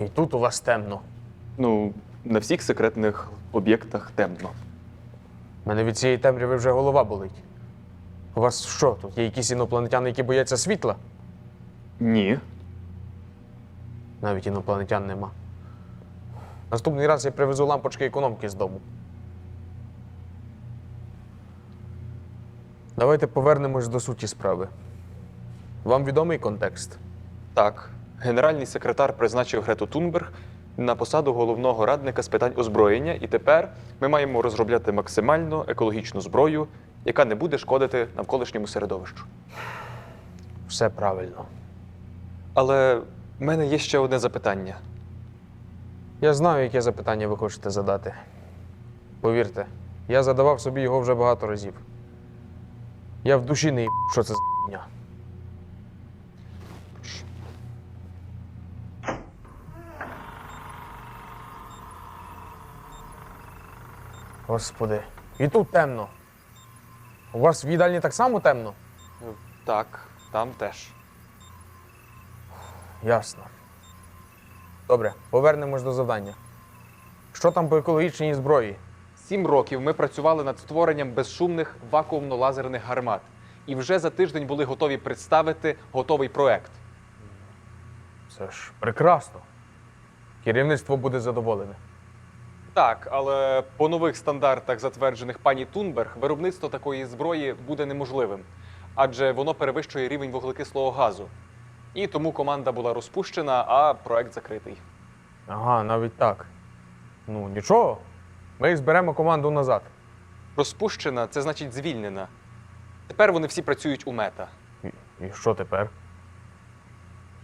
І тут у вас темно. Ну, на всіх секретних об'єктах темно. У мене від цієї темряви вже голова болить. У вас що тут? Є якісь інопланетяни, які бояться світла? Ні. Навіть інопланетян нема. Наступний раз я привезу лампочки економки з дому. Давайте повернемось до суті справи. Вам відомий контекст? Так, генеральний секретар призначив Грету Тунберг на посаду головного радника з питань озброєння, і тепер ми маємо розробляти максимально екологічну зброю, яка не буде шкодити навколишньому середовищу. Все правильно. Але в мене є ще одне запитання. Я знаю, яке запитання ви хочете задати. Повірте, я задавав собі його вже багато разів. Я в душі не їб, що це за. Господи, і тут темно. У вас в їдальні так само темно? Так, там теж. Ясно. Добре, повернемось до завдання. Що там по екологічній зброї? Сім років ми працювали над створенням безшумних вакуумно-лазерних гармат. І вже за тиждень були готові представити готовий проект. Це ж прекрасно. Керівництво буде задоволене. Так, але по нових стандартах, затверджених пані Тунберг, виробництво такої зброї буде неможливим, адже воно перевищує рівень вуглекислого газу. І тому команда була розпущена, а проект закритий. Ага, навіть так. Ну, нічого. Ми зберемо команду назад. Розпущена це значить звільнена. Тепер вони всі працюють у мета. І, і що тепер?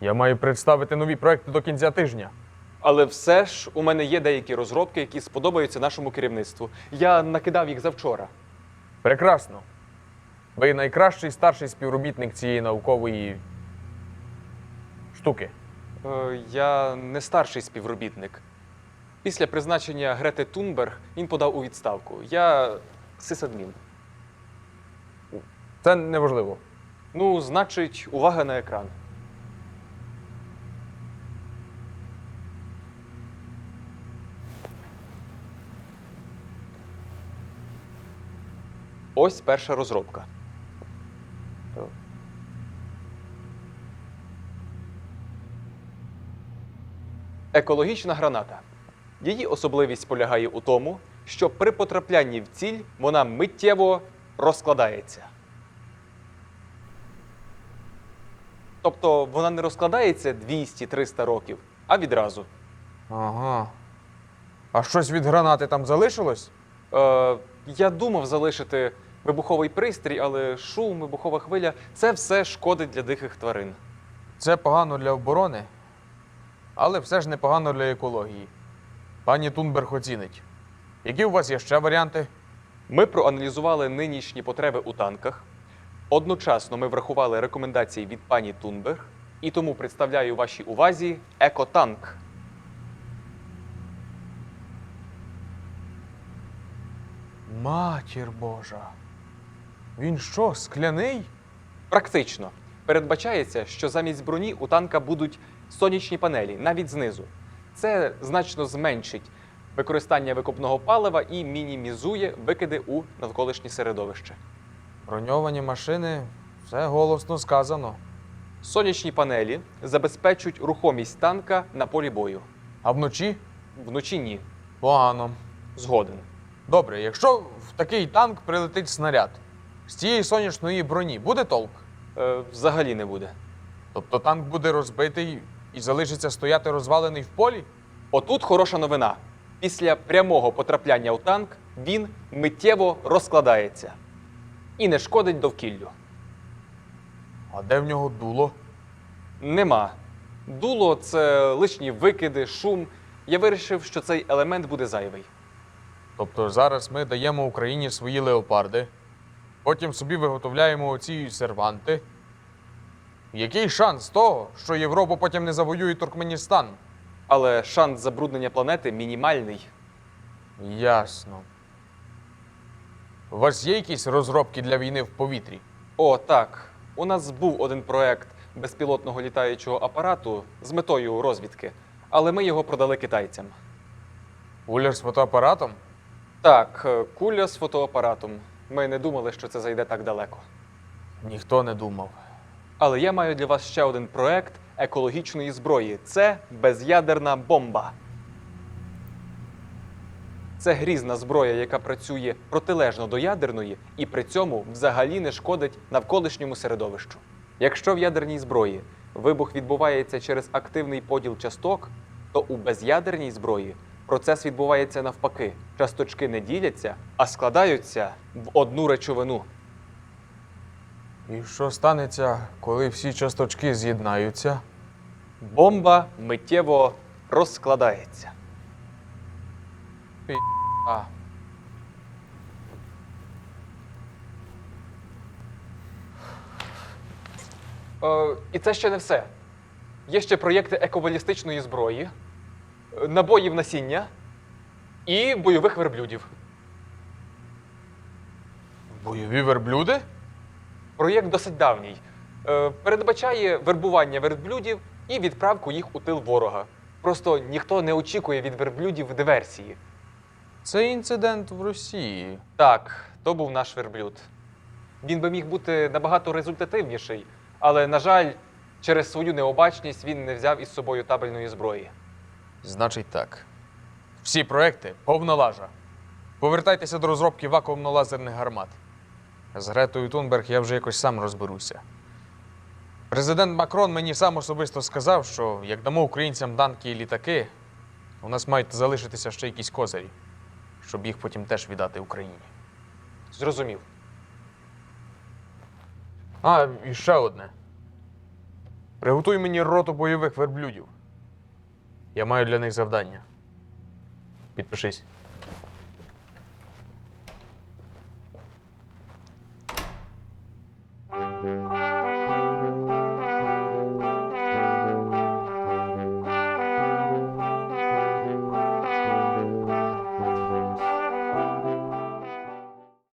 Я маю представити нові проекти до кінця тижня. Але все ж у мене є деякі розробки, які сподобаються нашому керівництву. Я накидав їх завчора. Прекрасно. Ви найкращий старший співробітник цієї наукової штуки. Е, я не старший співробітник. Після призначення Грети Тунберг він подав у відставку. Я сисадмін. Це неважливо. Ну, значить, увага на екран. Ось перша розробка. Екологічна граната. Її особливість полягає у тому, що при потраплянні в ціль вона миттєво розкладається. Тобто вона не розкладається 200-300 років, а відразу. Ага. А щось від гранати там залишилось? Е, я думав залишити вибуховий пристрій, але шум, вибухова хвиля це все шкодить для диких тварин. Це погано для оборони, але все ж непогано для екології. Пані Тунберг оцінить. Які у вас є ще варіанти? Ми проаналізували нинішні потреби у танках. Одночасно ми врахували рекомендації від пані Тунберг, і тому представляю вашій увазі екотанк. Матір Божа. Він що, скляний? Практично передбачається, що замість броні у танка будуть сонячні панелі, навіть знизу. Це значно зменшить використання викопного палива і мінімізує викиди у навколишнє середовище. Броньовані машини, все голосно сказано. Сонячні панелі забезпечують рухомість танка на полі бою. А вночі Вночі ні. погано. Згоден. Добре, якщо в такий танк прилетить снаряд, з цієї сонячної броні буде толк? Е, взагалі не буде. Тобто танк буде розбитий і залишиться стояти розвалений в полі? Отут хороша новина. Після прямого потрапляння у танк він миттєво розкладається і не шкодить довкіллю. А де в нього дуло? Нема. Дуло це лишні викиди, шум. Я вирішив, що цей елемент буде зайвий. Тобто зараз ми даємо Україні свої леопарди, потім собі виготовляємо оці серванти. Який шанс того, що Європа потім не завоює Туркменістан? але шанс забруднення планети мінімальний. Ясно. У вас є якісь розробки для війни в повітрі? О, так. У нас був один проект безпілотного літаючого апарату з метою розвідки, але ми його продали китайцям. Кулер з фотоапаратом? Так, е, куля з фотоапаратом. Ми не думали, що це зайде так далеко. Ніхто не думав. Але я маю для вас ще один проект екологічної зброї. Це без'ядерна бомба. Це грізна зброя, яка працює протилежно до ядерної і при цьому взагалі не шкодить навколишньому середовищу. Якщо в ядерній зброї вибух відбувається через активний поділ часток, то у без'ядерній зброї процес відбувається навпаки. Часточки не діляться, а складаються в одну речовину. І що станеться, коли всі часточки з'єднаються? Бомба миттєво розкладається. А. Е, і це ще не все. Є ще проєкти екобалістичної зброї, е, набоїв насіння і бойових верблюдів. Бойові верблюди? Проєкт досить давній. Е, передбачає вербування верблюдів і відправку їх у тил ворога. Просто ніхто не очікує від верблюдів диверсії. Це інцидент в Росії. Так, то був наш верблюд. Він би міг бути набагато результативніший, але, на жаль, через свою необачність він не взяв із собою табельної зброї. Значить так. Всі проекти повна лажа. Повертайтеся до розробки вакуумно-лазерних гармат. З Гретою Тунберг я вже якось сам розберуся. Президент Макрон мені сам особисто сказав, що як дамо українцям танки і літаки, у нас мають залишитися ще якісь козирі, щоб їх потім теж віддати Україні. Зрозумів. А, і ще одне. Приготуй мені роту бойових верблюдів. Я маю для них завдання. Підпишись.